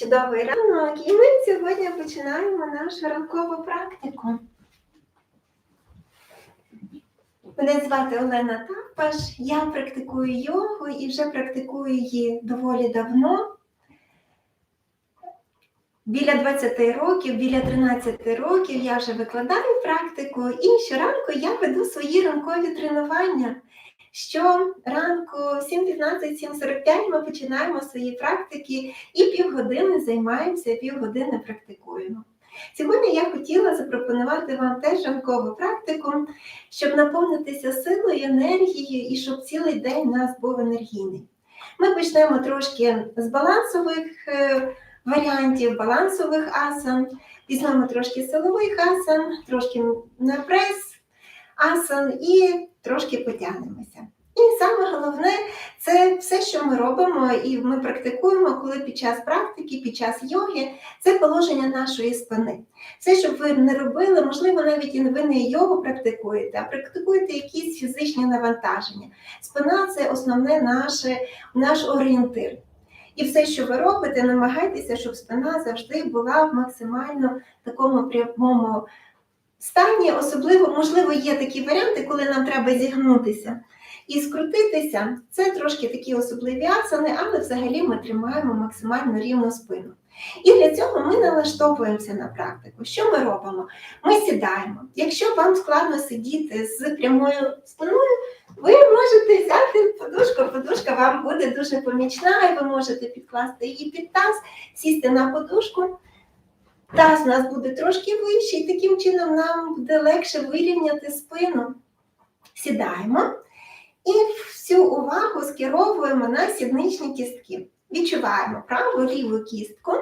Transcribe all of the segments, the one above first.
Чудовий ранок, і ми сьогодні починаємо нашу ранкову практику. Мене звати Олена Тапаш, я практикую йогу і вже практикую її доволі давно. Біля 20 років, біля 13 років я вже викладаю практику, і щоранку я веду свої ранкові тренування. Щоранку в 7.15, 7.45 ми починаємо свої практики і півгодини займаємося, півгодини практикуємо. Сьогодні я хотіла запропонувати вам теж ранкову практику, щоб наповнитися силою, енергією і щоб цілий день у нас був енергійний. Ми почнемо трошки з балансових е, варіантів, балансових асан, візьмемо трошки силових асан, трошки на прес асан і трошки потягнемося. І саме головне це все, що ми робимо, і ми практикуємо, коли під час практики, під час йоги, це положення нашої спини. Все, щоб ви не робили, можливо, навіть і ви не йогу практикуєте, а практикуєте якісь фізичні навантаження. Спина це основне наше, наш орієнтир. І все, що ви робите, намагайтеся, щоб спина завжди була в максимально такому прямому стані. Особливо, можливо, є такі варіанти, коли нам треба зігнутися. І скрутитися це трошки такі особливі асани, але взагалі ми тримаємо максимально рівну спину. І для цього ми налаштовуємося на практику. Що ми робимо? Ми сідаємо. Якщо вам складно сидіти з прямою спиною, ви можете взяти подушку, подушка вам буде дуже помічна, і ви можете підкласти її під таз, сісти на подушку. Таз у нас буде трошки вищий, таким чином нам буде легше вирівняти спину. Сідаємо і всю увагу скеровуємо на сідничні кістки. Відчуваємо праву ліву кістку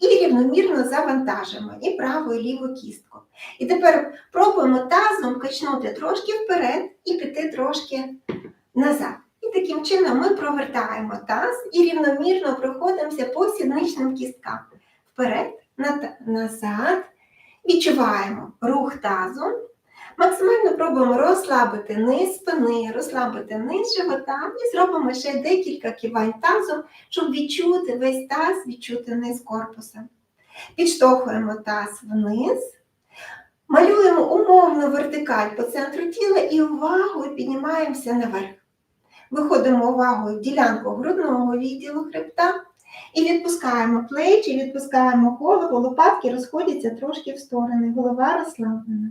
і рівномірно завантажимо і праву і ліву кістку. І тепер пробуємо тазом качнути трошки вперед і піти трошки назад. І таким чином ми провертаємо таз і рівномірно проходимося по сідничним кісткам. Вперед, назад. Відчуваємо рух тазу. Максимально пробуємо розслабити низ спини, розслабити низ живота і зробимо ще декілька кивань тазом, щоб відчути весь таз, відчути низ корпуса. Підштовхуємо таз вниз, малюємо умовну вертикаль по центру тіла і увагою піднімаємося наверх. Виходимо увагою в ділянку грудного відділу хребта і відпускаємо плечі, відпускаємо голову, лопатки розходяться трошки в сторони, голова розслаблена.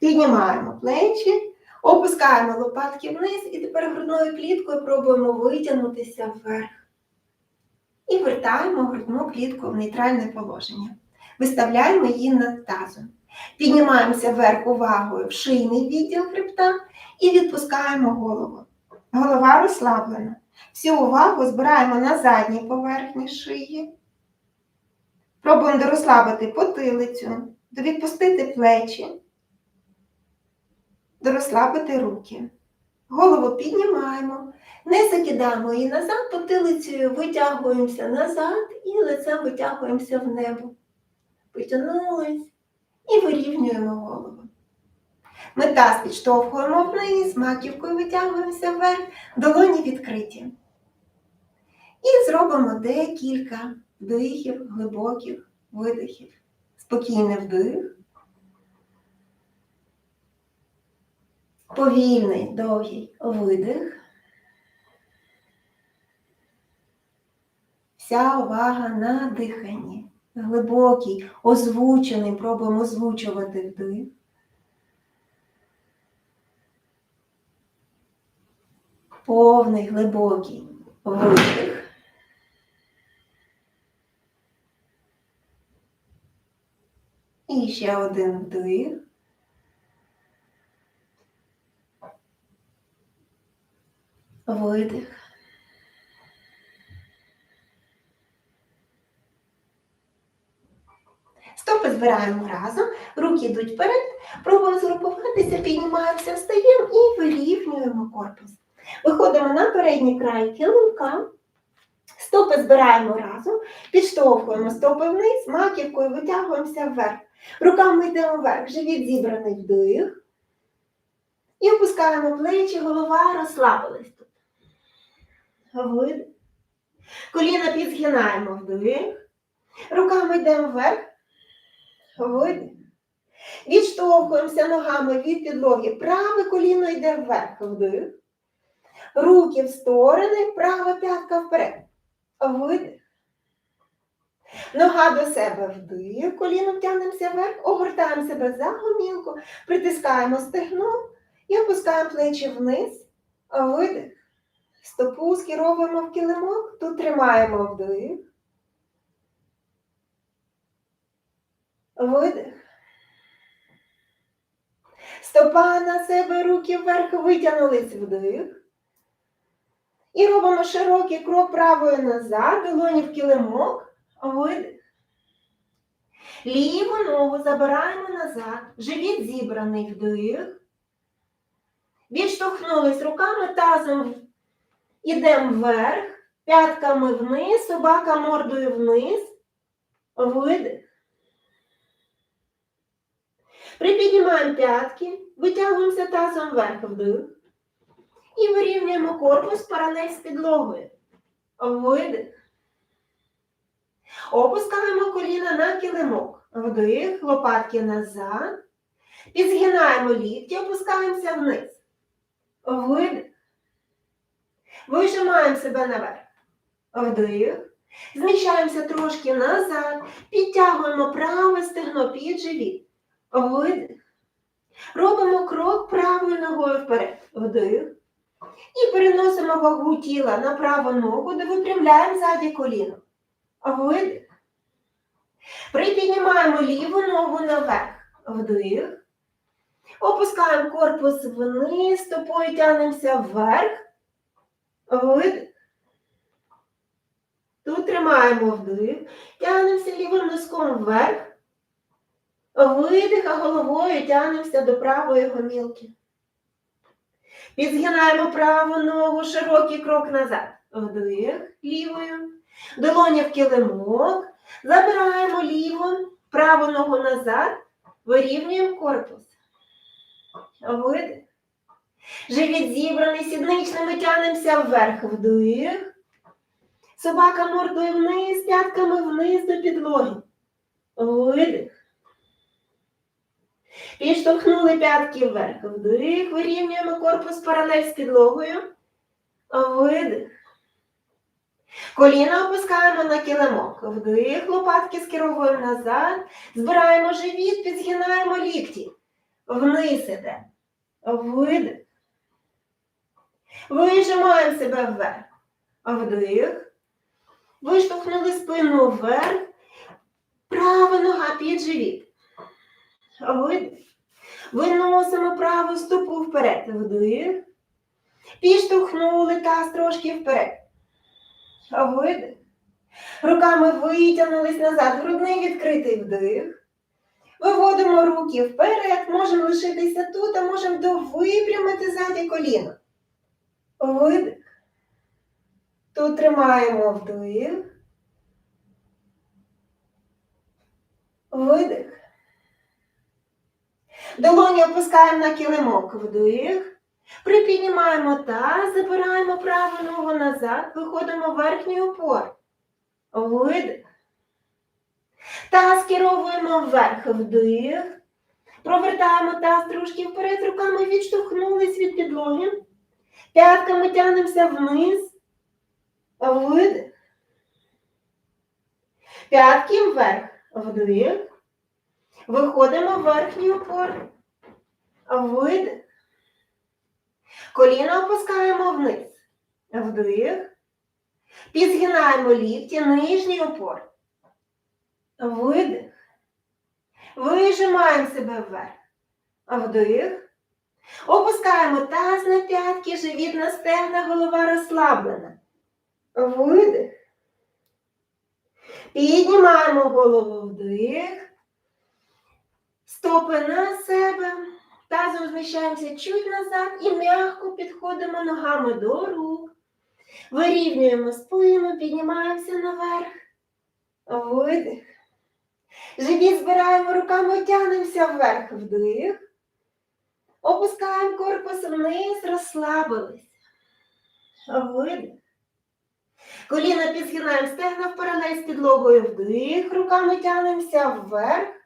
Піднімаємо плечі, опускаємо лопатки вниз і тепер грудною кліткою пробуємо витягнутися вверх. І вертаємо грудну клітку в нейтральне положення. Виставляємо її над тазом. Піднімаємося вверх увагою в шийний відділ хребта і відпускаємо голову. Голова розслаблена. Всю увагу збираємо на задній поверхні шиї. Пробуємо дорозслабити потилицю, довідпустити плечі дорозслабити руки. Голову піднімаємо, не закидаємо її назад, потилицею витягуємося назад і лицем витягуємося в небо. Потягнулись і вирівнюємо голову. Ми таз підштовхуємо вниз, маківкою витягуємося вверх, долоні відкриті. І зробимо декілька вдихів, глибоких видихів. Спокійний вдих. Повільний, довгий видих. Вся увага на диханні. Глибокий, озвучений, пробуємо озвучувати вдих. Повний, глибокий видих. І ще один вдих. Видих. Стопи збираємо разом, руки йдуть вперед, пробуємо згрупуватися, піднімаємося, встаємо і вирівнюємо корпус. Виходимо на передній край килимка, стопи збираємо разом, підштовхуємо стопи вниз, маківкою витягуємося вверх. Руками йдемо вверх, живіт зібраний вдих. І опускаємо плечі, голова розслабилась тут. Видих. Коліна підзгинаємо вдих. Руками йдемо вверх. Видих. Відштовхуємося ногами від підлоги. Праве коліно йде вверх. Вдих. Руки в сторони, права п'ятка вперед. Видих. Нога до себе вдих, коліном тягнемося вверх, огортаємо себе за гомілку, притискаємо стегно і опускаємо плечі вниз. Видих. Стопу скеровуємо в килимок, тут тримаємо вдих. Видих. Стопа на себе, руки вверх, витягнулись вдих. І робимо широкий крок правою назад, долоні в килимок, видих. Ліву ногу забираємо назад, живіт зібраний вдих. Відштовхнулись руками тазом, ідемо вверх, п'ятками вниз, собака мордою вниз, видих. Припіднімаємо п'ятки, витягуємося тазом вверх вдих. І вирівнюємо корпус паралель з підлогою. Видих. Опускаємо коліна на килимок. Вдих, лопатки назад. Підзгинаємо лікті, опускаємося вниз. Видих. Вижимаємо себе наверх. Вдих. Зміщаємося трошки назад. Підтягуємо праве стегно під живіт. Видих. Робимо крок правою ногою вперед. Вдих. І переносимо вагу тіла на праву ногу, де випрямляємо ззаді коліно. Видих. Припіднімаємо ліву ногу наверх. Вдих. Опускаємо корпус вниз, стопою тягнемося вверх. Видих. Тут тримаємо вдих. Тягнемося лівим носком вверх. Видих, а головою тягнемося до правої гомілки. Підзгинаємо праву ногу, широкий крок назад. Вдих лівою. Долоня в килимок. Забираємо ліву, праву ногу назад. Вирівнюємо корпус. Видих. Живіт зібраний, сідничними тягнемося вверх. Вдих. Собака мордою вниз, п'ятками вниз до підлоги. Видих. Підштовхнули п'ятки вверх. Вдих, вирівнюємо корпус паралель з підлогою. Видих. Коліна опускаємо на килимок. Вдих, лопатки скеровуємо назад. Збираємо живіт, підзгинаємо лікті. Вниз іде. Видих. Вижимаємо себе вверх. Вдих. Виштовхнули спину вверх. Права нога під живіт. Видих. Виносимо праву стопу вперед. Вдих. Підштовхнули таз трошки вперед. Видих. Руками витягнулись назад. Грудний відкритий вдих. Виводимо руки вперед. Можемо лишитися тут, а можемо довипрямити ззаді коліно. Видих. Тут тримаємо вдих. Видих. Долоні опускаємо на килимок. Вдих. Припіднімаємо таз, забираємо праву ногу назад, виходимо в верхній упор. Видих. Таз керовуємо вверх. Вдих. Провертаємо таз трошки вперед, руками відштовхнулись від підлоги. П'ятками тягнемося вниз. Видих. П'ятки вверх. Вдих. Виходимо в верхній упор. Видих. Коліна опускаємо вниз. Вдих. Підзгинаємо лікті, нижній опор. Видих. Вижимаємо себе вверх. Вдих. Опускаємо таз на п'ятки, живіт на стегна, голова розслаблена. Видих. Піднімаємо голову вдих. Стопи на себе. Тазом зміщаємося чуть назад і м'яко підходимо ногами до рук. Вирівнюємо спину, піднімаємося наверх. Видих. Живіт збираємо руками, тягнемося вверх. Вдих. Опускаємо корпус вниз, розслабились. Видих. Коліна підгинаємо стегна в паралель з підлогою вдих, руками тягнемося вверх.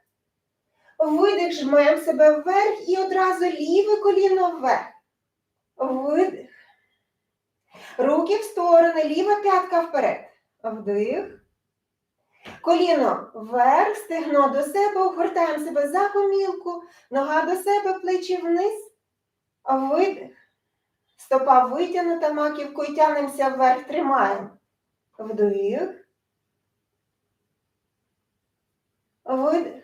Видих, жмемо себе вверх і одразу ліве коліно вверх. Видих. Руки в сторони, ліва п'ятка вперед. Вдих. Коліно вверх, стегно до себе, огортаємо себе за гомілку, нога до себе, плечі вниз. Видих. Стопа витягнута, маківкою тягнемося вверх, тримаємо. Вдих. Видих.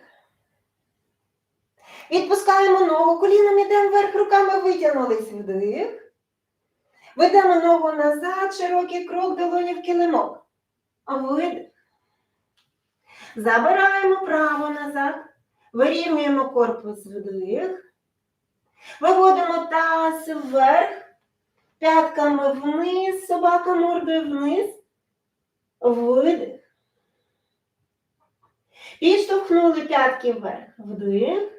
Відпускаємо ногу, коліном йдемо вверх, руками витягнулись вдих. Ведемо ногу назад, широкий крок, долоні в килимок. Видих. Забираємо право назад, вирівнюємо корпус вдих. Виводимо таз вверх, п'ятками вниз, собака мордою вниз. Видих. Підштовхнули п'ятки вверх. Вдих.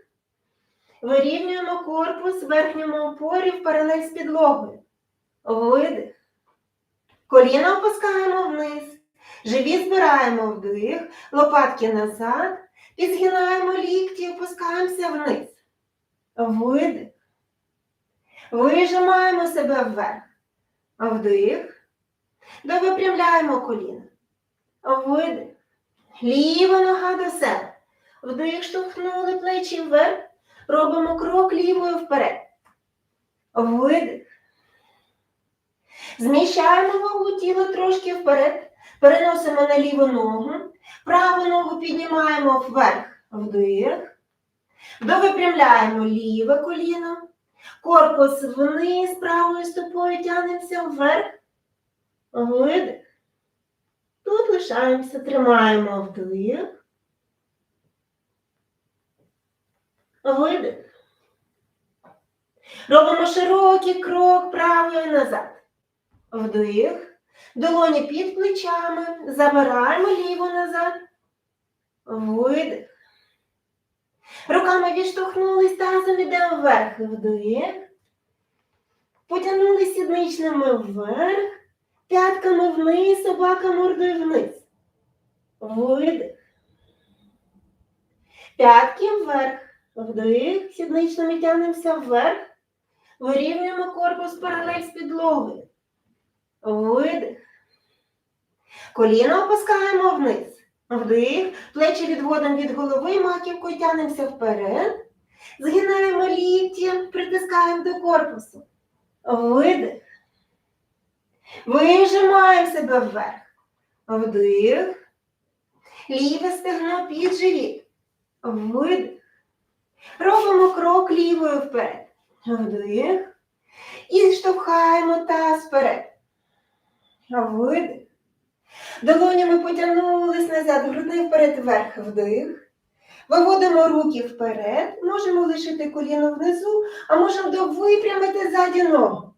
Вирівнюємо корпус в верхньому опорі в паралель з підлогою. Видих. Коліна опускаємо вниз. Живіт збираємо вдих, лопатки назад, підгинаємо лікті, і опускаємося вниз. Видих. Вижимаємо себе вверх. Вдих. Довипрямляємо коліна. Видих. Ліва нога до себе. Вдих, штовхнули плечі вверх. Робимо крок лівою вперед. Видих. Зміщаємо вагу тіла трошки вперед. Переносимо на ліву ногу. Праву ногу піднімаємо вверх. Вдих. Довипрямляємо ліве коліно. Корпус вниз, правою стопою тягнемося вверх. Видих. Тут лишаємося, тримаємо вдих. Видих. Робимо широкий крок правою назад. Вдих. Долоні під плечами. Забираємо ліву назад. Видих. Руками відштовхнулись, тазом ідемо вверх. Вдих. Потягнули сідничними вверх. П'ятками вниз, собака мордою вниз. Видих. П'ятки вверх. Вдих. Сідничними тягнемося вверх. Вирівнюємо корпус паралель з підлогою. Видих. Коліно опускаємо вниз. Вдих. Плечі відводимо від голови, маківкою тягнемося вперед. Згинаємо лікті, притискаємо до корпусу. Видих. Вижимаємо себе вверх. Вдих. Ліве стегно під живіт. Видих. Робимо крок лівою вперед. Вдих. І штовхаємо таз вперед. Видих. Долонями потягнулись назад, грудний вперед вверх вдих. Виводимо руки вперед. Можемо лишити коліно внизу, а можемо довипрямити ззаді ногу.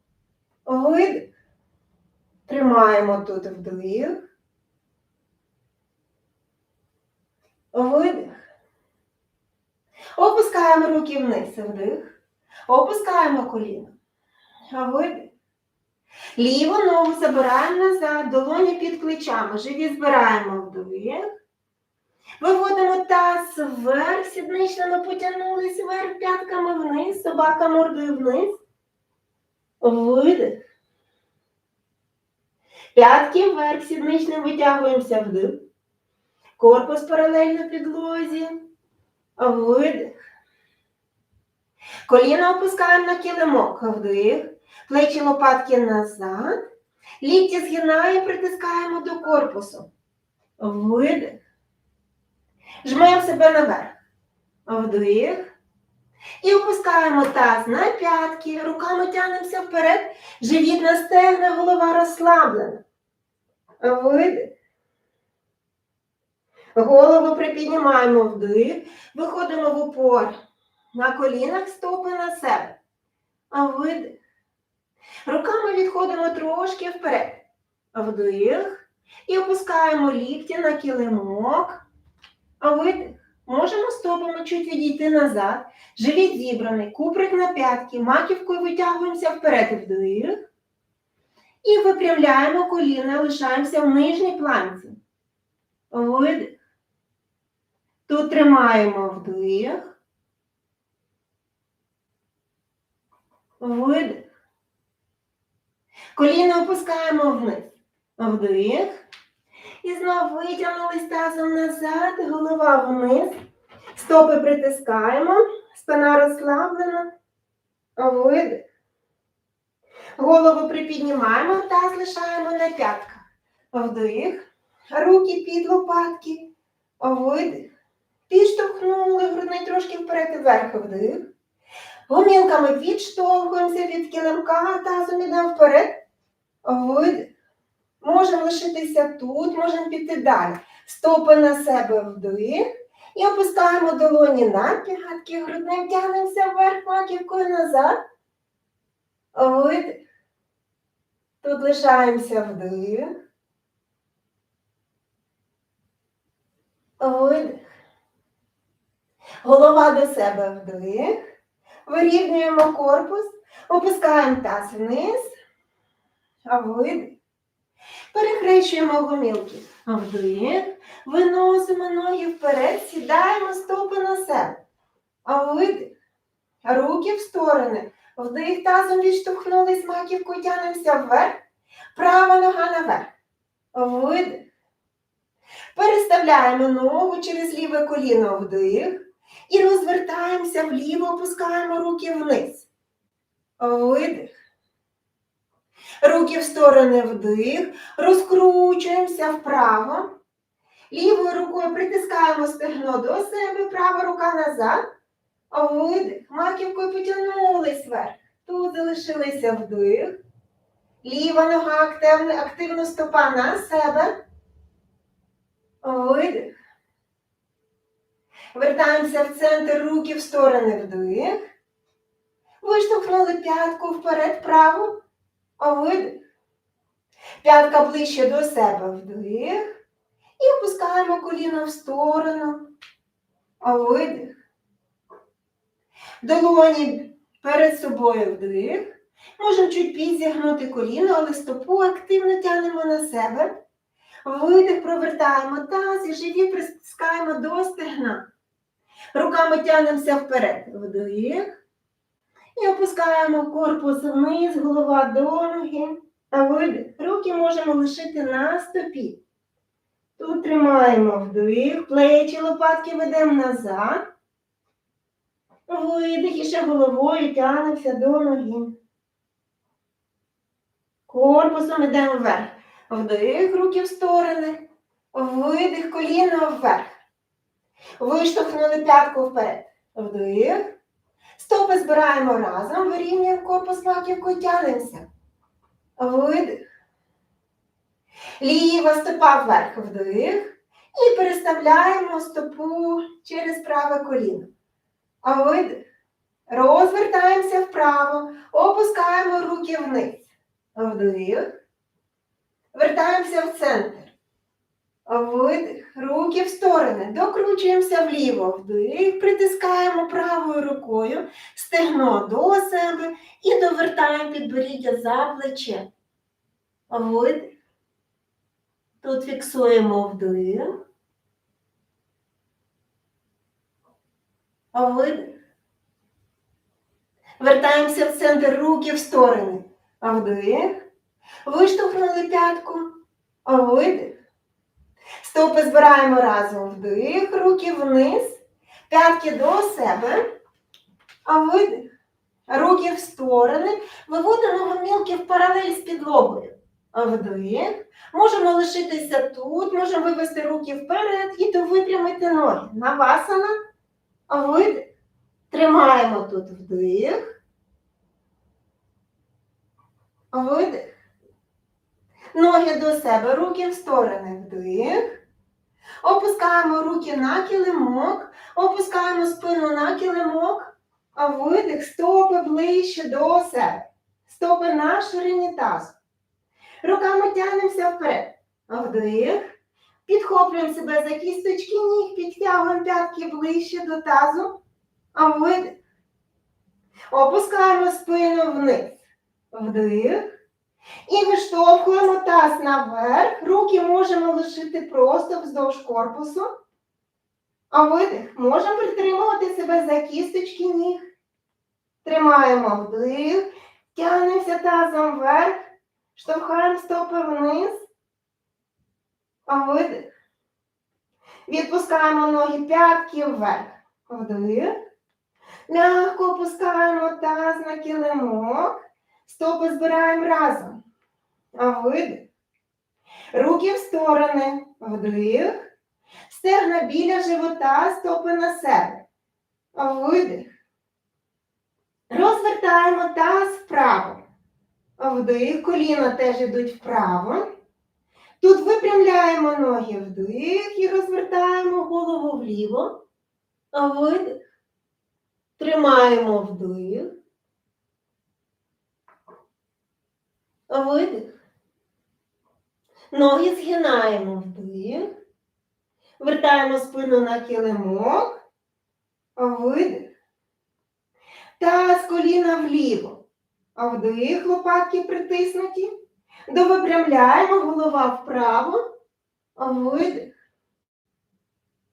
Видих. Тримаємо тут вдих. Видих. Опускаємо руки вниз. Вдих. Опускаємо коліно. Видих. Ліву ногу забираємо назад, долоні під плечами. Живіт збираємо вдих. Виводимо таз вверх, сідничними потягнулись вверх, п'ятками вниз, собака мордою вниз. Видих. П'ятки вверх, сідничним витягуємося вдих. Корпус паралельно підлозі. Видих. Коліна опускаємо на килимок. Вдих. Плечі лопатки назад. Лікті згинаємо, притискаємо до корпусу. Видих. Жмемо себе наверх. Вдих. І опускаємо таз на п'ятки, руками тягнемося вперед, живіт на стегна, голова розслаблена. Видих. Голову припіднімаємо вдих, виходимо в упор. На колінах стопи на себе. А видих. Руками відходимо трошки вперед. Вдих. І опускаємо лікті на килимок. А видих. Можемо стопами чуть відійти назад. Живіт зібраний, куприк на п'ятки, маківкою витягуємося вперед. Вдих. І випрямляємо коліна, лишаємося в нижній планці. Видих. Тут тримаємо вдих. Видих. Коліна опускаємо вниз. Вдих. І знову витягнулись тазом назад, голова вниз. Стопи притискаємо, спина розслаблена. Видих. Голову припіднімаємо, таз лишаємо на п'ятках. Вдих. Руки під лопатки. Видих. Підштовхнули грудний трошки вперед і вверх вдих. Гомілками відштовхуємося від килимка, тазом ідемо вперед. Видих. Можемо лишитися тут, можемо піти далі. Стопи на себе вдих. І опускаємо долоні на п'ятки, грудним тягнемося вверх, маківкою назад. Видих. Тут лишаємося вдих. Видих. Голова до себе вдих. Вирівнюємо корпус, опускаємо таз вниз. А видих. Перехрещуємо гомілки. Вдих. Виносимо ноги вперед, сідаємо стопи на себе. А видих. Руки в сторони. Вдих тазом відштовхнулись, маківку тянемося вверх. Права нога наверх. Видих. Переставляємо ногу через ліве коліно вдих. І розвертаємося вліво, опускаємо руки вниз. Видих. Руки в сторони вдих. Розкручуємося вправо. Лівою рукою притискаємо стегно до себе, права рука назад. Видих. Маківкою потягнулись вверх. Тут залишилися вдих. Ліва нога активно, активно стопа на себе. Видих. Вертаємося в центр руки в сторони вдих. Виштовхнули п'ятку вперед, право. Видих. П'ятка ближче до себе вдих. І опускаємо коліно в сторону. А Видих. Долоні перед собою вдих. Можемо чуть підзігнути коліно, але стопу активно тягнемо на себе. Видих, провертаємо таз і живіт притискаємо до стегна. Руками тягнемося вперед. Вдих. І опускаємо корпус вниз, голова до ноги. А видих. Руки можемо лишити на стопі. Тут тримаємо вдих, плечі, лопатки ведемо назад. Видих і ще головою тягнемося до ноги. Корпусом йдемо вверх. Вдих, руки в сторони. Видих, коліно вверх. Виштовхнули п'ятку вперед. Вдих. Стопи збираємо разом, вирівнюємо корпус маківкою, тягнемося. Видих. Ліва стопа вверх, вдих. І переставляємо стопу через праве коліно. А видих. Розвертаємося вправо, опускаємо руки вниз. Вдих. Вертаємося в центр. Видих. Руки в сторони. Докручуємося вліво. Вдих. Притискаємо правою рукою стегно до себе і довертаємо підборіддя за плече. Видих. Тут фіксуємо вдих. Видих. Вертаємося в центр руки в сторони. Вдих. Виштовхнули п'ятку. Видих. Стопи збираємо разом вдих, руки вниз, п'ятки до себе. А видих. Руки в сторони. Виводимо гомілки в паралель з підлогою. Вдих. Можемо лишитися тут, можемо вивести руки вперед і довипрямити ноги. Навасана. Видих. Тримаємо тут вдих. Видих. Ноги до себе, руки в сторони. Вдих. Опускаємо руки на килимок. Опускаємо спину на килимок. А видих, стопи ближче до себе. Стопи на ширині тазу. Руками тягнемося вперед. Вдих. Підхоплюємо себе за кісточки ніг, підтягуємо п'ятки ближче до тазу. А видих. Опускаємо спину вниз. Вдих. І виштовхуємо таз наверх. Руки можемо лишити просто вздовж корпусу. А видих. Можемо притримувати себе за кісточки ніг. Тримаємо вдих. Тягнемося тазом вверх. Штовхаємо стопи вниз. А видих. Відпускаємо ноги п'ятки вверх. Вдих. Мягко опускаємо таз на килимок. Стопи збираємо разом. Видих. Руки в сторони. Вдих. Стегна біля живота, стопи на себе. Видих. Розвертаємо таз вправо. Вдих. Коліна теж йдуть вправо. Тут випрямляємо ноги вдих і розвертаємо голову вліво. Видих. Тримаємо вдих. Видих. Ноги згинаємо вдих. Вертаємо спину на килимок. Видих. Таз коліна вліво. Вдих, лопатки притиснуті. Довипрямляємо, голова вправо. Видих.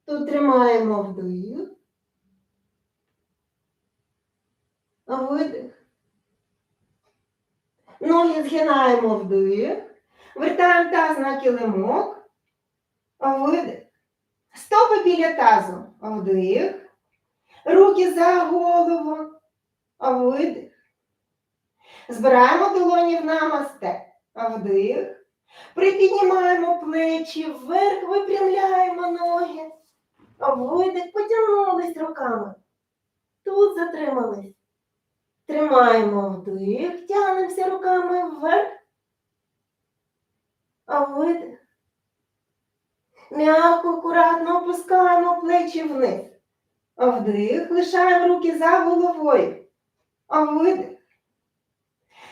Тут тримаємо вдих. Видих. Ноги згинаємо вдих. Вертаємо таз на килимок. Видих. Стопи біля тазу. Вдих. Руки за голову. Видих. Збираємо долоні в намасте. Вдих. Припіднімаємо плечі вверх, випрямляємо ноги. Видих. Потягнулись руками. Тут затримались. Тримаємо вдих, тягнемося руками вверх. А видих. М'яко, акуратно опускаємо плечі вниз. А вдих, лишаємо руки за головою. А видих.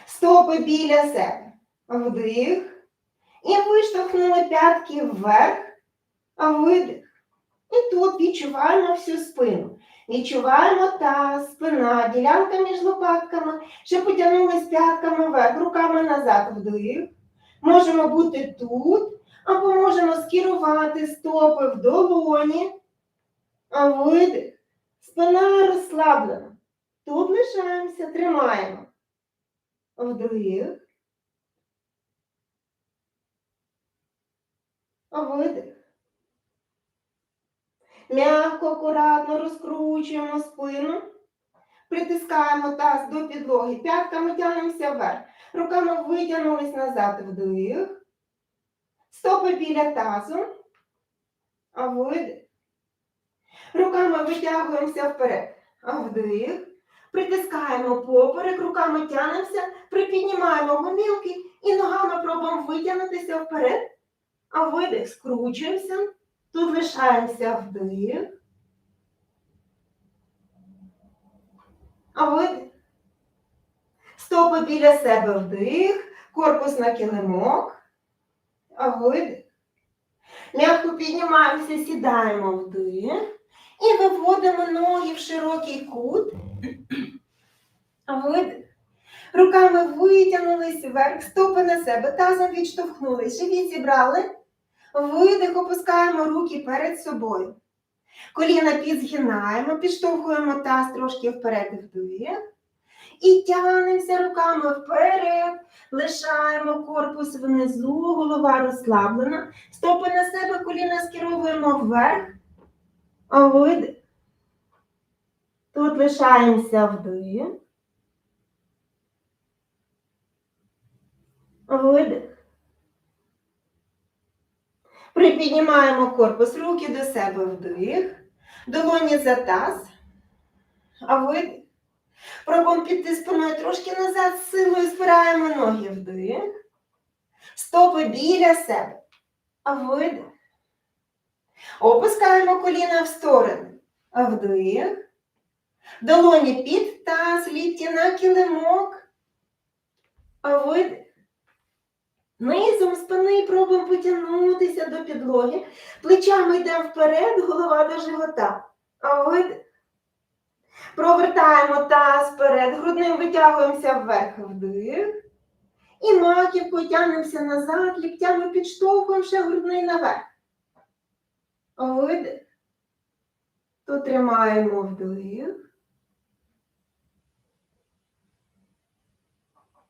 Стопи біля себе. А вдих. І виштовхнули п'ятки вверх. А видих. І тут відчуваємо всю спину. Відчуваємо таз, спина, ділянка між лопатками, ще потягнулись п'ятками вверх, руками назад вдих. Можемо бути тут, або можемо скерувати стопи в долоні. А видих. Спина розслаблена. Тут лишаємося, тримаємо. Вдих. Видих. М'яко, акуратно розкручуємо спину, притискаємо таз до підлоги, п'ятками тягнемося вверх. Руками витягнулись назад вдих. Стопи біля тазу. А видих. Руками витягуємося вперед. А вдих. Притискаємо поперек, руками тягнемося, припіднімаємо гомілки і ногами пробуємо витягнутися вперед. А видих, скручуємося. Тут лишаємося вдих. А видих. Стопи біля себе вдих, корпус на килимок. Видих. М'яко піднімаємося, сідаємо вдих. І виводимо ноги в широкий кут. Видих. Руками витягнулись вверх, стопи на себе, тазом відштовхнулись, живіт зібрали. Видих, опускаємо руки перед собою. Коліна підзгинаємо, підштовхуємо таз трошки вперед вдих. І тягнемося руками вперед, лишаємо корпус внизу, голова розслаблена. Стопи на себе, коліна скеровуємо вверх. Видих. Тут лишаємося вдих. Видих. Припіднімаємо корпус, руки до себе вдих, долоні за таз, а видих. Пробуємо піти спиною трошки назад, силою спираємо ноги вдих, стопи біля себе, а видих. Опускаємо коліна в сторони, а вдих. Долоні під таз, лікті на килимок, а видих. Низом спини пробуємо потягнутися до підлоги. Плечами йдемо вперед, голова до живота. А видих. Провертаємо таз вперед, грудним витягуємося вверх вдих. І маківкою тягнемося назад, ліктями підштовхуємо ще грудний наверх. Видих. Тут тримаємо вдих.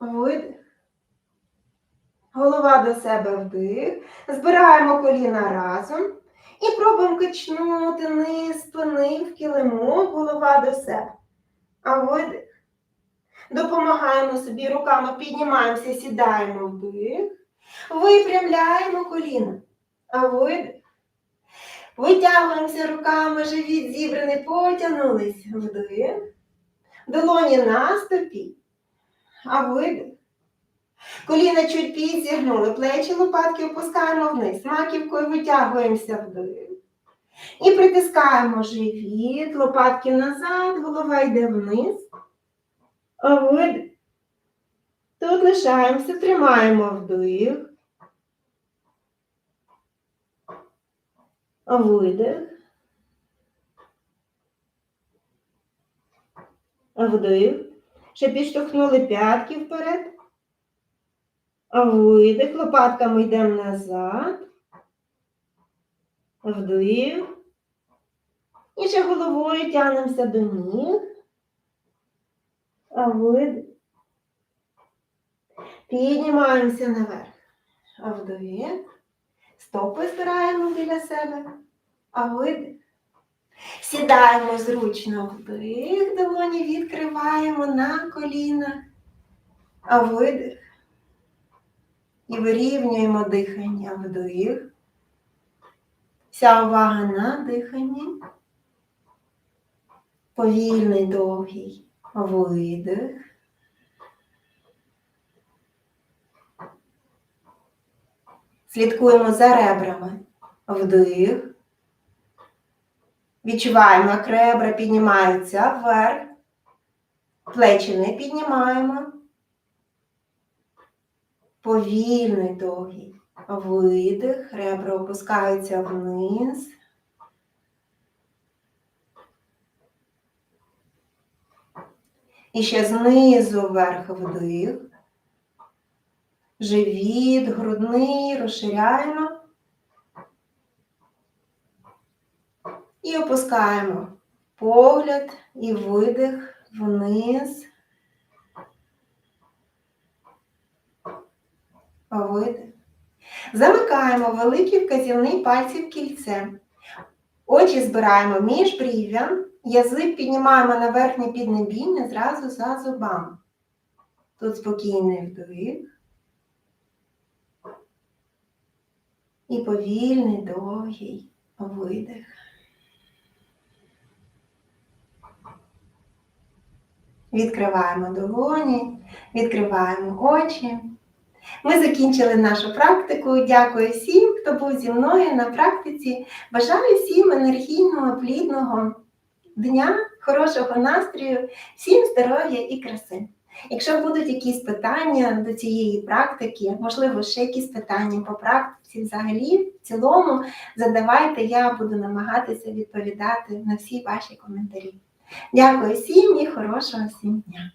Видих. Голова до себе вдих. Збираємо коліна разом. І пробуємо качнути низ спини в килимок, голова до себе. А видих. Допомагаємо собі руками, піднімаємося, сідаємо вдих. Випрямляємо коліна. А видих. Витягуємося руками, живіт зібраний, потягнулись вдих. Долоні на стопі. А видих. Коліна чуть підзігнули, плечі лопатки опускаємо вниз. Маківкою витягуємося вдих. І притискаємо живіт, лопатки назад, голова йде вниз. Видих. Тут лишаємося, тримаємо вдих. Видих. Вдих. Ще підштовхнули п'ятки вперед. Видих. Лопатками йдемо назад. Вдих. І ще головою тягнемося до ніг. А видих. Піднімаємося наверх. А вдих. Стопи збираємо біля себе. А видих. Сідаємо зручно вдих, долоні відкриваємо на колінах. А видих. І вирівнюємо дихання вдих. Вся увага на диханні. Повільний довгий видих. Слідкуємо за ребрами. Вдих. Відчуваємо, як ребра піднімаються вверх. Плечі не піднімаємо. Повільний довгий видих. Ребра опускаються вниз. І ще знизу вверх вдих. Живіт, грудний, розширяємо. І опускаємо погляд і видих вниз. Видих. Замикаємо великий вказівний пальці в кільце. Очі збираємо між брів'ям. Язик піднімаємо на верхнє піднебіння зразу за зубами. Тут спокійний вдих. І повільний довгий видих. Відкриваємо долоні, відкриваємо очі. Ми закінчили нашу практику. Дякую всім, хто був зі мною на практиці. Бажаю всім енергійного, плідного дня, хорошого настрою, всім здоров'я і краси. Якщо будуть якісь питання до цієї практики, можливо, ще якісь питання по практиці взагалі, в цілому, задавайте, я буду намагатися відповідати на всі ваші коментарі. Дякую всім і хорошого всім дня!